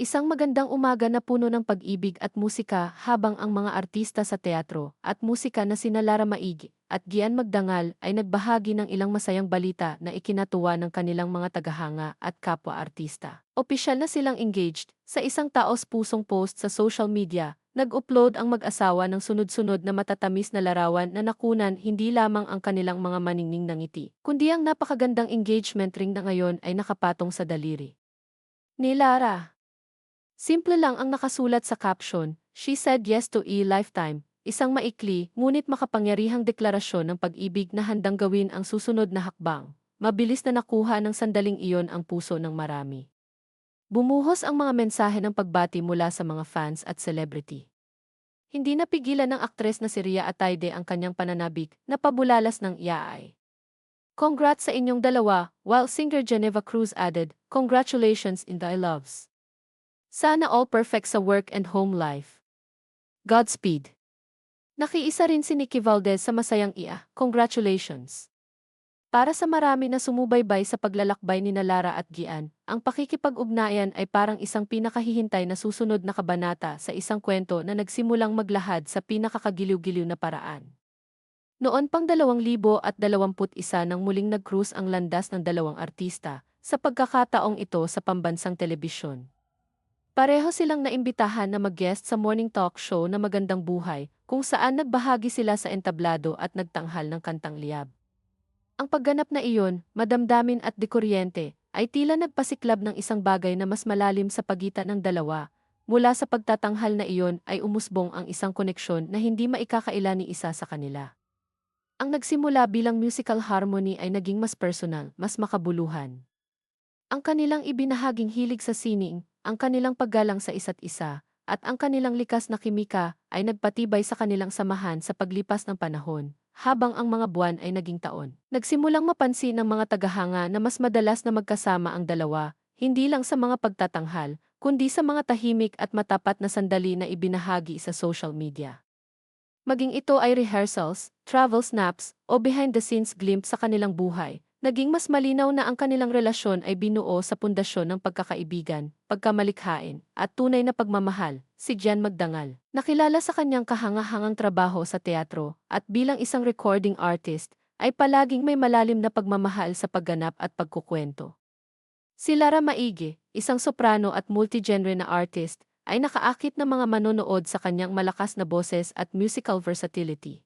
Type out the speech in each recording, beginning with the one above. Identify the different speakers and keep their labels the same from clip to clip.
Speaker 1: Isang magandang umaga na puno ng pag-ibig at musika habang ang mga artista sa teatro at musika na sina Lara Maig at Gian Magdangal ay nagbahagi ng ilang masayang balita na ikinatuwa ng kanilang mga tagahanga at kapwa-artista. Opisyal na silang engaged sa isang taos-pusong post sa social media. Nag-upload ang mag-asawa ng sunod-sunod na matatamis na larawan na nakunan hindi lamang ang kanilang mga maningning na ngiti, kundi ang napakagandang engagement ring na ngayon ay nakapatong sa daliri. Ni Lara Simple lang ang nakasulat sa caption, She said yes to a lifetime, isang maikli ngunit makapangyarihang deklarasyon ng pag-ibig na handang gawin ang susunod na hakbang. Mabilis na nakuha ng sandaling iyon ang puso ng marami. Bumuhos ang mga mensahe ng pagbati mula sa mga fans at celebrity. Hindi napigilan ng aktres na si Ria Atayde ang kanyang pananabik na pabulalas ng iyaay. Congrats sa inyong dalawa, while singer Geneva Cruz added, Congratulations in thy loves. Sana all perfect sa work and home life. Godspeed. Nakiisa rin si Nikki Valdez sa masayang iya, congratulations. Para sa marami na sumubaybay sa paglalakbay ni Lara at Gian, ang pakikipag-ugnayan ay parang isang pinakahihintay na susunod na kabanata sa isang kwento na nagsimulang maglahad sa pinakakagiliw-giliw na paraan. Noon pang 2021 nang muling nag-cruise ang landas ng dalawang artista, sa pagkakataong ito sa pambansang telebisyon. Pareho silang naimbitahan na mag-guest sa morning talk show na Magandang Buhay, kung saan nagbahagi sila sa entablado at nagtanghal ng kantang liyab. Ang pagganap na iyon, madamdamin at dekuryente, ay tila nagpasiklab ng isang bagay na mas malalim sa pagitan ng dalawa. Mula sa pagtatanghal na iyon ay umusbong ang isang koneksyon na hindi maikakaila ni isa sa kanila. Ang nagsimula bilang musical harmony ay naging mas personal, mas makabuluhan. Ang kanilang ibinahaging hilig sa sining, ang kanilang paggalang sa isa't isa, at ang kanilang likas na kimika ay nagpatibay sa kanilang samahan sa paglipas ng panahon, habang ang mga buwan ay naging taon. Nagsimulang mapansin ng mga tagahanga na mas madalas na magkasama ang dalawa, hindi lang sa mga pagtatanghal, kundi sa mga tahimik at matapat na sandali na ibinahagi sa social media. Maging ito ay rehearsals, travel snaps, o behind-the-scenes glimpse sa kanilang buhay, Naging mas malinaw na ang kanilang relasyon ay binuo sa pundasyon ng pagkakaibigan, pagkamalikhain, at tunay na pagmamahal, si Jan Magdangal. Nakilala sa kanyang kahangahangang trabaho sa teatro at bilang isang recording artist, ay palaging may malalim na pagmamahal sa pagganap at pagkukwento. Si Lara Maigi, isang soprano at multigenre na artist, ay nakaakit ng mga manonood sa kanyang malakas na boses at musical versatility.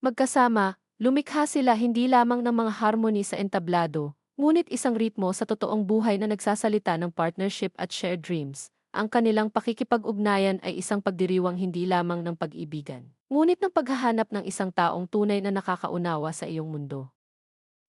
Speaker 1: Magkasama, Lumikha sila hindi lamang ng mga harmony sa entablado, ngunit isang ritmo sa totoong buhay na nagsasalita ng partnership at shared dreams. Ang kanilang pakikipag-ugnayan ay isang pagdiriwang hindi lamang ng pag-ibigan, ngunit ng paghahanap ng isang taong tunay na nakakaunawa sa iyong mundo.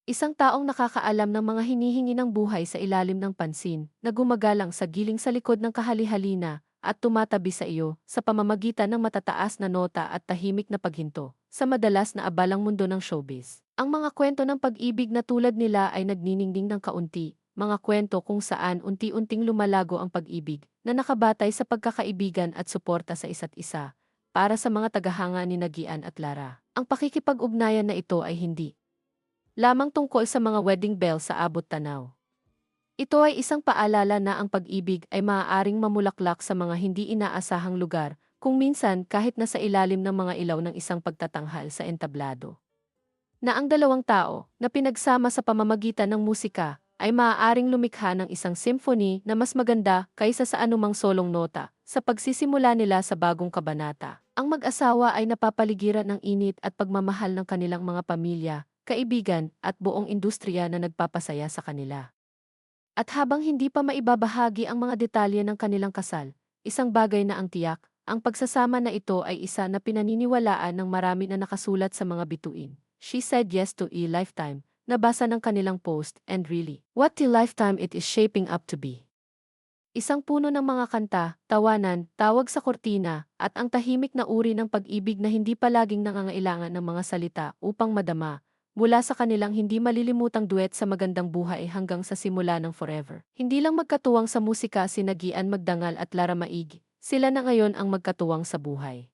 Speaker 1: Isang taong nakakaalam ng mga hinihingi ng buhay sa ilalim ng pansin, na gumagalang sa giling sa likod ng kahali-halina, at tumatabi sa iyo sa pamamagitan ng matataas na nota at tahimik na paghinto sa madalas na abalang mundo ng showbiz. Ang mga kwento ng pag-ibig na tulad nila ay nagniningning ng kaunti, mga kwento kung saan unti-unting lumalago ang pag-ibig na nakabatay sa pagkakaibigan at suporta sa isa't isa. Para sa mga tagahanga ni Nagian at Lara, ang pakikipag-ugnayan na ito ay hindi lamang tungkol sa mga wedding bell sa abot tanaw. Ito ay isang paalala na ang pag-ibig ay maaaring mamulaklak sa mga hindi inaasahang lugar kung minsan kahit nasa ilalim ng mga ilaw ng isang pagtatanghal sa entablado. Na ang dalawang tao na pinagsama sa pamamagitan ng musika ay maaaring lumikha ng isang symphony na mas maganda kaysa sa anumang solong nota sa pagsisimula nila sa bagong kabanata. Ang mag-asawa ay napapaligiran ng init at pagmamahal ng kanilang mga pamilya, kaibigan at buong industriya na nagpapasaya sa kanila. At habang hindi pa maibabahagi ang mga detalye ng kanilang kasal, isang bagay na ang tiyak ang pagsasama na ito ay isa na pinaniniwalaan ng marami na nakasulat sa mga bituin. She said yes to a lifetime, nabasa ng kanilang post, and really, what a lifetime it is shaping up to be. Isang puno ng mga kanta, tawanan, tawag sa kortina, at ang tahimik na uri ng pag-ibig na hindi palaging nangangailangan ng mga salita upang madama, mula sa kanilang hindi malilimutang duet sa magandang buhay hanggang sa simula ng forever. Hindi lang magkatuwang sa musika si Nagian Magdangal at Lara Maig, sila na ngayon ang magkatuwang sa buhay.